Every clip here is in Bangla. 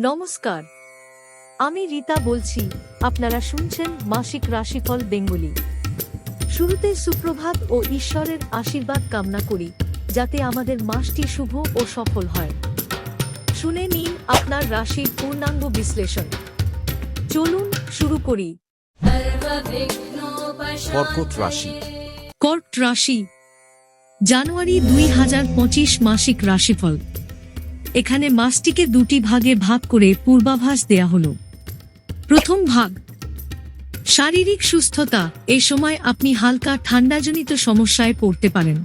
নমস্কার। আমি রীতা বলছি আপনারা শুনছেন মাসিক রাশিফল বেঙ্গলি। শুরুতে সুপ্রভাত ও ঈশ্বরের আশীর্বাদ কামনা করি যাতে আমাদের মাসটি শুভ ও সফল হয়। শুনে নিন আপনার রাশির পূর্ণাঙ্গ বিশ্লেষণ। চলুন শুরু করি। কর্কট রাশি। কর্ক রাশি। জানুয়ারি দুই হাজার পঁচিশ মাসিক রাশিফল। এখানে মাসটিকে দুটি ভাগে ভাগ করে পূর্বাভাস দেয়া হলো। প্রথম ভাগ, শারীরিক সুস্থতা এই সময় আপনি হালকা ঠান্ডাজনিত সমস্যায় পড়তে পারেন।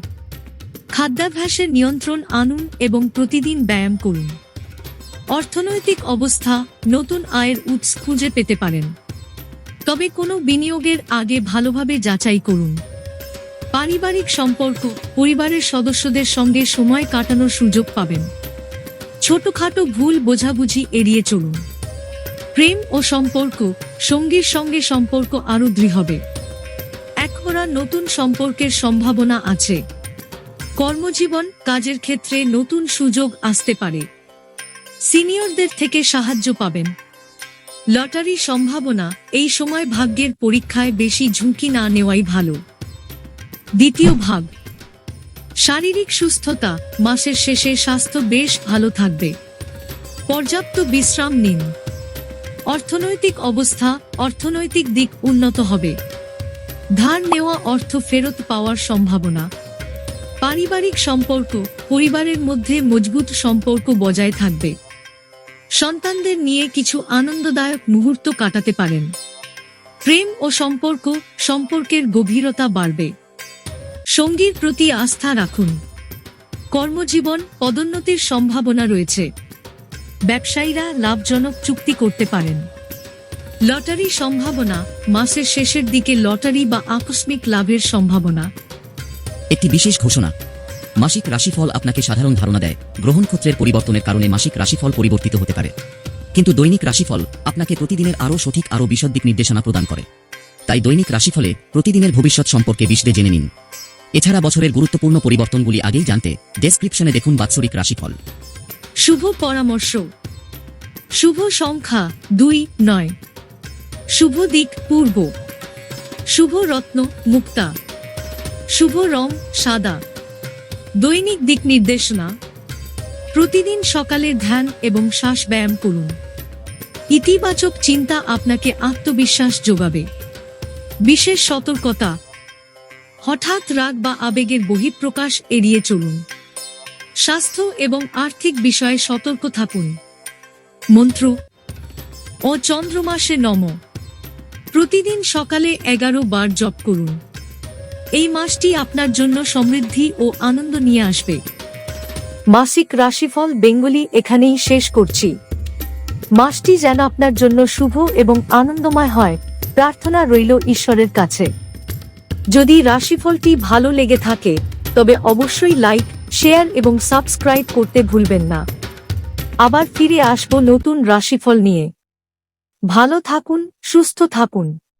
খাদ্যাভ্যাসের নিয়ন্ত্রণ আনুন এবং প্রতিদিন ব্যায়াম করুন। অর্থনৈতিক অবস্থা, নতুন আয়ের উৎস খুঁজে পেতে পারেন। তবে কোনো বিনিয়োগের আগে ভালোভাবে যাচাই করুন। পারিবারিক সম্পর্ক, পরিবারের সদস্যদের সঙ্গে সময় কাটানোর সুযোগ পাবেন। ছোটখাটো ভুল বোঝাবুঝি এড়িয়ে চলুন। প্রেম ও সম্পর্ক সঙ্গীর সঙ্গে সম্পর্ক আরও দৃঢ় হবে একহরা নতুন সম্পর্কের সম্ভাবনা আছে। কর্মজীবন কাজের ক্ষেত্রে নতুন সুযোগ আসতে পারে। সিনিয়রদের থেকে সাহায্য পাবেন। লটারি সম্ভাবনা এই সময় ভাগ্যের পরীক্ষায় বেশি ঝুঁকি না নেওয়াই ভালো। দ্বিতীয় ভাগ শারীরিক সুস্থতা মাসের শেষে স্বাস্থ্য বেশ ভালো থাকবে। পর্যাপ্ত বিশ্রাম নিন। অর্থনৈতিক অবস্থা অর্থনৈতিক দিক উন্নত হবে। ধার নেওয়া অর্থ ফেরত পাওয়ার সম্ভাবনা। পারিবারিক সম্পর্ক পরিবারের মধ্যে মজবুত সম্পর্ক বজায় থাকবে। সন্তানদের নিয়ে কিছু আনন্দদায়ক মুহূর্ত কাটাতে পারেন। প্রেম ও সম্পর্ক সম্পর্কের গভীরতা বাড়বে। সঙ্গীর প্রতি আস্থা রাখুন। কর্মজীবন পদোন্নতির সম্ভাবনা রয়েছে। ব্যবসায়ীরা লাভজনক চুক্তি করতে পারেন। লটারি সম্ভাবনা মাসের শেষের দিকে লটারি বা আকস্মিক লাভের সম্ভাবনা। একটি বিশেষ ঘোষণা। মাসিক রাশিফল আপনাকে সাধারণ ধারণা দেয়। গ্রহণক্ষত্রের পরিবর্তনের কারণে মাসিক রাশিফল পরিবর্তিত হতে পারে। কিন্তু দৈনিক রাশিফল আপনাকে প্রতিদিনের আরও সঠিক, আরও বিশদ দিক নির্দেশনা প্রদান করে। তাই দৈনিক রাশিফলে প্রতিদিনের ভবিষ্যৎ সম্পর্কে বিশদে জেনে নিন। এছাড়া বছরের গুরুত্বপূর্ণ পরিবর্তনগুলি আগেই জানতে ডেসক্রিপশনে দেখুন বাৎসরিক রাশিফল। শুভ পরামর্শ। শুভ সংখ্যা দুই, নয়। শুভ দিক পূর্ব। শুভ রত্ন মুক্তা। শুভ রং সাদা। দৈনিক দিক নির্দেশনা। প্রতিদিন সকালে ধ্যান এবং শ্বাস ব্যায়াম করুন। ইতিবাচক চিন্তা আপনাকে আত্মবিশ্বাস যোগাবে। বিশেষ সতর্কতা হঠাৎ রাগ বা আবেগের বহিঃপ্রকাশ এড়িয়ে চলুন। স্বাস্থ্য এবং আর্থিক বিষয়ে সতর্ক থাকুন। মন্ত্র, ও চন্দ্রমাসে নম। প্রতিদিন সকালে এগারো বার জপ করুন। এই মাসটি আপনার জন্য সমৃদ্ধি ও আনন্দ নিয়ে আসবে। মাসিক রাশিফল বেঙ্গলি এখানেই শেষ করছি। মাসটি যেন আপনার জন্য শুভ এবং আনন্দময় হয়, প্রার্থনা রইল ঈশ্বরের কাছে। যদি রাশিফলটি ভালো লেগে থাকে, তবে অবশ্যই লাইক, শেয়ার এবং সাবস্ক্রাইব করতে ভুলবেন না। আবার ফিরে আসব নতুন রাশিফল নিয়ে। ভালো থাকুন, সুস্থ থাকুন।